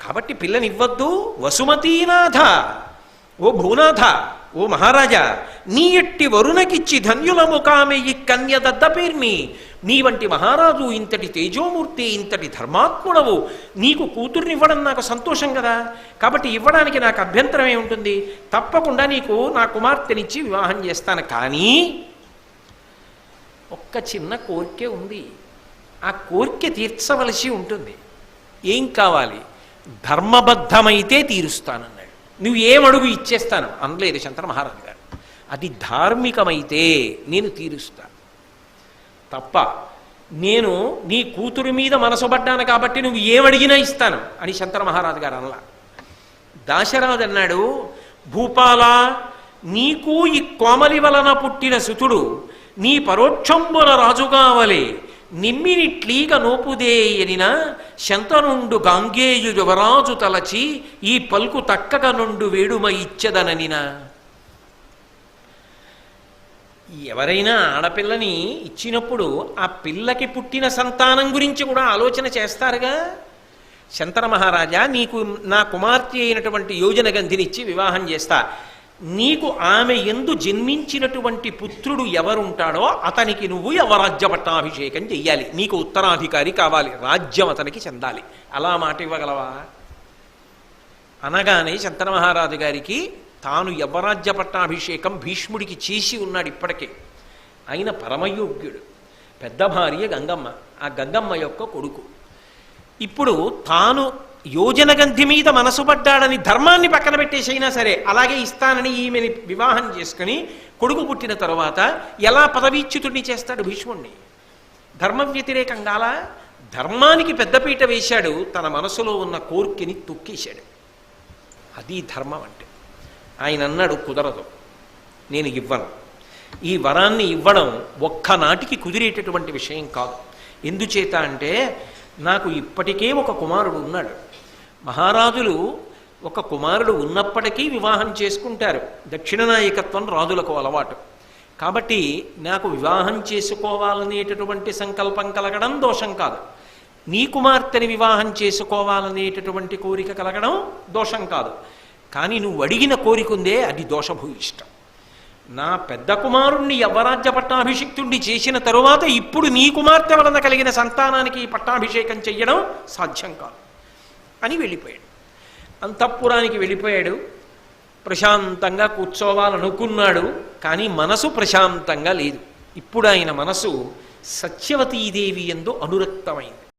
కాబట్టి పిల్లనివ్వద్దు. వసుమతీనాథ ఓ భూనాథ ఓ మహారాజా నీ ఎట్టి వరుణకిచ్చి ధన్యులము కామె ఈ కన్య దద్దపేర్మి నీ వంటి మహారాజు ఇంతటి తేజోమూర్తి ఇంతటి ధర్మాత్ముడవు. నీకు కూతుర్నివ్వడం నాకు సంతోషం కదా. కాబట్టి ఇవ్వడానికి నాకు అభ్యంతరం ఏముంటుంది తప్పకుండా నీకు నా కుమార్తెనిచ్చి వివాహం చేస్తాను. కానీ ఒక్క చిన్న కోరికే ఉంది. ఆ కోరిక తీర్చవలసి ఉంటుంది. ఏం కావాలి? ధర్మబద్ధమైతే తీరుస్తానన్నాడు. నువ్వు ఏమడుగు ఇచ్చేస్తాను? అనలేదు శంకర మహారాజు గారు. అది ధార్మికమైతే నేను తీరుస్తాను. తప్ప నేను నీ కూతురు మీద మనసుపడ్డాను కాబట్టి నువ్వు ఏమడిగినా ఇస్తాను అని శంకర మహారాజు గారు అనలా. దాశరాజు అన్నాడు భూపాల నీకు ఈ కోమలి వలన పుట్టిన సుతుడు నీ పరోక్షంబుల రాజుగావలే. నిమ్మినిట్లీగ నోపుదేయనిన శంతనుండు గాంగేయు యువరాజు తలచి ఈ పల్కు తక్కక నుండు వేడుమ ఇచ్చదననిన. ఎవరైనా ఆడపిల్లని ఇచ్చినప్పుడు ఆ పిల్లకి పుట్టిన సంతానం గురించి కూడా ఆలోచన చేస్తారుగా? శంతన మహారాజా నీకు నా కుమార్తె అయినటువంటి యోజన గంధినిచ్చి వివాహం చేస్తా. నీకు ఆమె ఎందు జన్మించినటువంటి పుత్రుడు ఎవరుంటాడో అతనికి నువ్వు యవరాజ్య పట్టాభిషేకం చెయ్యాలి. నీకు ఉత్తరాధికారి కావాలి రాజ్యం అతనికి చెందాలి. అలా మాట ఇవ్వగలవా? అనగానే శంతన మహారాజు గారికి తాను యవరాజ్య పట్టాభిషేకం భీష్ముడికి చేసి ఉన్నాడు ఇప్పటికే. ఆయన పరమయోగ్యుడు పెద్ద భార్య గంగమ్మ ఆ గంగమ్మ యొక్క కొడుకు. ఇప్పుడు తాను యోజన గంధి మీద మనసు పడ్డాడని ధర్మాన్ని పక్కన పెట్టేసైనా సరే అలాగే ఇస్తానని ఈమెని వివాహం చేసుకుని కొడుకు పుట్టిన తర్వాత ఎలా పదవీచ్యుతుడిని చేస్తాడు భీష్ముణ్ణి? ధర్మ వ్యతిరేకంగాలా? ధర్మానికి పెద్దపీట వేశాడు తన మనసులో ఉన్న కోర్కెని తొక్కేశాడు. అది ధర్మం అంటే. ఆయన అన్నాడు కుదరదు. నేను ఇవ్వను. ఈ వరాన్ని ఇవ్వడం ఒక్కనాటికి కుదిరేటటువంటి విషయం కాదు. ఎందుచేత అంటే నాకు ఇప్పటికే ఒక కుమారుడు ఉన్నాడు. మహారాజులు ఒక కుమారుడు ఉన్నప్పటికీ వివాహం చేసుకుంటారు. దక్షిణ నాయకత్వం రాజులకు అలవాటు. కాబట్టి నాకు వివాహం చేసుకోవాలనేటటువంటి సంకల్పం కలగడం దోషం కాదు. నీ కుమార్తెని వివాహం చేసుకోవాలనేటటువంటి కోరిక కలగడం దోషం కాదు. కానీ నువ్వు అడిగిన కోరిక ఉందే అది దోషభూయిష్టం. నా పెద్ద కుమారుణ్ణి యవరాజ్య పట్టాభిషిక్తుణ్ణి చేసిన తరువాత ఇప్పుడు నీ కుమార్తె వలన కలిగిన సంతానానికి పట్టాభిషేకం చెయ్యడం సాధ్యం కాదు. అని వెళ్ళిపోయాడు. అంతఃపురానికి వెళ్ళిపోయాడు. ప్రశాంతంగా కూర్చోవాలనుకున్నాడు కానీ మనసు ప్రశాంతంగా లేదు. ఇప్పుడు ఆయన మనసు సత్యవతీదేవి ఎందు అనురక్తమైంది.